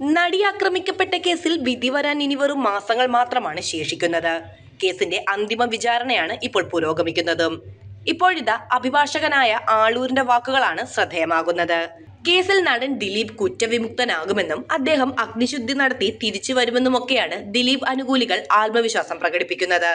നടി ആക്രമിക്കപ്പെട്ട കേസിൽ വിധി വരാൻ ഇനി വെറും മാസങ്ങൾ മാത്രമാണ് ശേഷിക്കുന്നത്. കേസിന്റെ അന്തിമ വിചാരണയാണ് ഇപ്പോൾ പുരോഗമിക്കുന്നത്. ഇപ്പോഴിതാ അഭിഭാഷകനായ ആളൂരിന്റെ വാക്കുകളാണ് ശ്രദ്ധേയമാകുന്നത്. കേസിൽ നടൻ ദിലീപ് കുറ്റവിമുക്തനാകുമെന്നും അദ്ദേഹം അഗ്നിശുദ്ധി നടത്തി തിരിച്ചു വരുമെന്നുമൊക്കെയാണ് ദിലീപ് അനുകൂലികൾ ആത്മവിശ്വാസം പ്രകടിപ്പിക്കുന്നത്.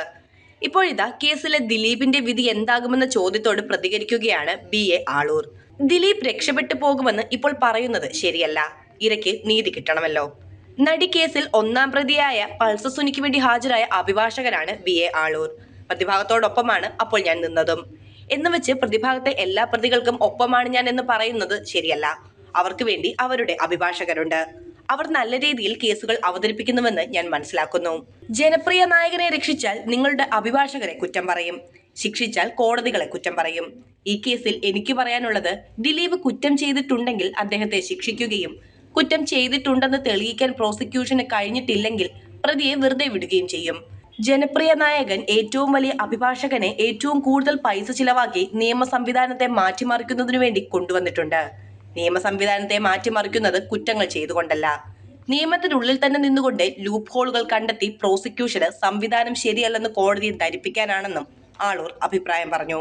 ഇപ്പോഴിതാ കേസിലെ ദിലീപിന്റെ വിധി എന്താകുമെന്ന ചോദ്യത്തോട് പ്രതികരിക്കുകയാണ് ബി. എ. ആളൂർ. ദിലീപ് രക്ഷപ്പെട്ടു പോകുമെന്ന് ഇപ്പോൾ പറയുന്നത് ശരിയല്ല. ഇരയ്ക്ക് നീതി കിട്ടണമല്ലോ. നടി കേസിൽ ഒന്നാം പ്രതിയായ പൾസ സുനിക്ക് വേണ്ടി ഹാജരായ അഭിഭാഷകനാണ് ബി എ ആളൂർ. പ്രതിഭാഗത്തോടൊപ്പമാണ് അപ്പോൾ ഞാൻ നിന്നതും. എന്ന് വെച്ച് പ്രതിഭാഗത്തെ എല്ലാ പ്രതികൾക്കും ഒപ്പമാണ് ഞാൻ എന്ന് പറയുന്നത് ശരിയല്ല. അവർക്ക് വേണ്ടി അവരുടെ അഭിഭാഷകരുണ്ട്. അവർ നല്ല രീതിയിൽ കേസുകൾ അവതരിപ്പിക്കുന്നുവെന്ന് ഞാൻ മനസ്സിലാക്കുന്നു. ജനപ്രിയ നായകനെ രക്ഷിച്ചാൽ നിങ്ങളുടെ അഭിഭാഷകരെ കുറ്റം പറയും. ശിക്ഷിച്ചാൽ കോടതികളെ കുറ്റം പറയും. ഈ കേസിൽ എനിക്ക് പറയാനുള്ളത് ദിലീപ് കുറ്റം ചെയ്തിട്ടുണ്ടെങ്കിൽ അദ്ദേഹത്തെ ശിക്ഷിക്കുകയും കുറ്റം ചെയ്തിട്ടുണ്ടെന്ന് തെളിയിക്കാൻ പ്രോസിക്യൂഷന് കഴിഞ്ഞിട്ടില്ലെങ്കിൽ പ്രതിയെ വെറുതെ വിടുകയും ചെയ്യും. ജനപ്രിയ നായകൻ ഏറ്റവും വലിയ അഭിഭാഷകനെ ഏറ്റവും കൂടുതൽ പൈസ ചിലവാക്കി നിയമ സംവിധാനത്തെ മാറ്റിമറിക്കുന്നതിനു വേണ്ടി കൊണ്ടുവന്നിട്ടുണ്ട്. നിയമ സംവിധാനത്തെ മാറ്റിമറിക്കുന്നത് കുറ്റങ്ങൾ ചെയ്തുകൊണ്ടല്ല. നിയമത്തിനുള്ളിൽ തന്നെ നിന്നുകൊണ്ട് ലൂപ്പ് ഹോളുകൾ കണ്ടെത്തി പ്രോസിക്യൂഷന് സംവിധാനം ശരിയല്ലെന്ന് കോടതിയെ ധരിപ്പിക്കാനാണെന്നും ആളൂർ അഭിപ്രായം പറഞ്ഞു.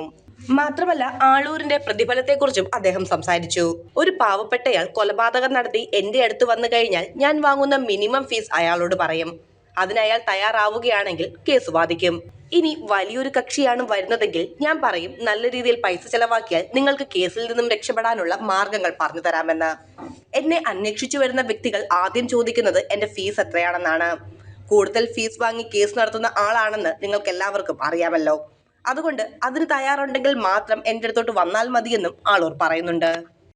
മാത്രമല്ല ആളൂരിന്റെ പ്രതിഫലത്തെക്കുറിച്ചും അദ്ദേഹം സംസാരിച്ചു. ഒരു പാവപ്പെട്ടയാൾ കൊലപാതകം നടത്തി എന്റെ അടുത്ത് വന്നു കഴിഞ്ഞാൽ ഞാൻ വാങ്ങുന്ന മിനിമം ഫീസ് അയാളോട് പറയും. അതിനയാൾ തയ്യാറാവുകയാണെങ്കിൽ കേസ് വാദിക്കും. ഇനി വലിയൊരു കക്ഷിയാണ് വരുന്നതെങ്കിൽ ഞാൻ പറയും നല്ല രീതിയിൽ പൈസ ചെലവാക്കിയാൽ നിങ്ങൾക്ക് കേസിൽ നിന്നും രക്ഷപ്പെടാനുള്ള മാർഗങ്ങൾ പറഞ്ഞു തരാമെന്ന്. എന്നെ അന്വേഷിച്ചു വരുന്ന വ്യക്തികൾ ആദ്യം ചോദിക്കുന്നത് എന്റെ ഫീസ് എത്രയാണെന്നാണ്. കൂടുതൽ ഫീസ് വാങ്ങി കേസ് നടത്തുന്ന ആളാണെന്ന് നിങ്ങൾക്ക് എല്ലാവർക്കും അറിയാമല്ലോ. അതുകൊണ്ട് അതിന് തയ്യാറുണ്ടെങ്കിൽ മാത്രം എന്റെ അടുത്തോട്ട് വന്നാൽ മതിയെന്നും ആളൂർ പറയുന്നുണ്ട്.